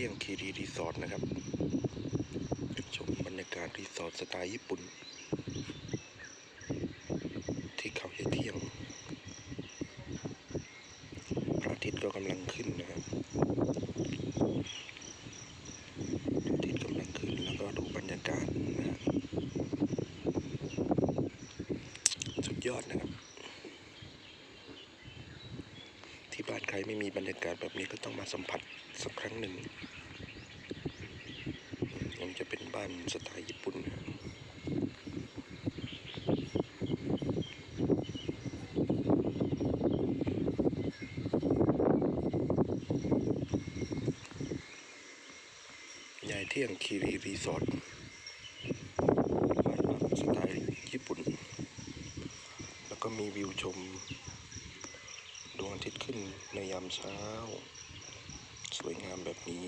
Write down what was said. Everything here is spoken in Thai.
เที่ยงคีรีรีสอร์ทนะครับ ชมบรรยากาศรีสอร์ทสไตล์ญี่ปุ่น ที่เขาใหญ่เที่ยงพระอาทิตย์ก็กำลังขึ้นนะครับพระอาทิตย์กำลังขึ้นแล้วก็ดูบรรยากาศนะฮะสุดยอดนะครับ ที่บ้านใครไม่มีบรรยากาศแบบนี้ก็ต้องมาสัมผัสสักครั้งหนึ่งยังจะเป็นบ้านสไตล์ญี่ปุ่นนะยายเที่ยงคีรีรีสอร์ทบ้านสไตล์ญี่ปุ่น แล้วก็มีวิวชม อาทิตย์ขึ้นในยามเช้า สวยงามแบบนี้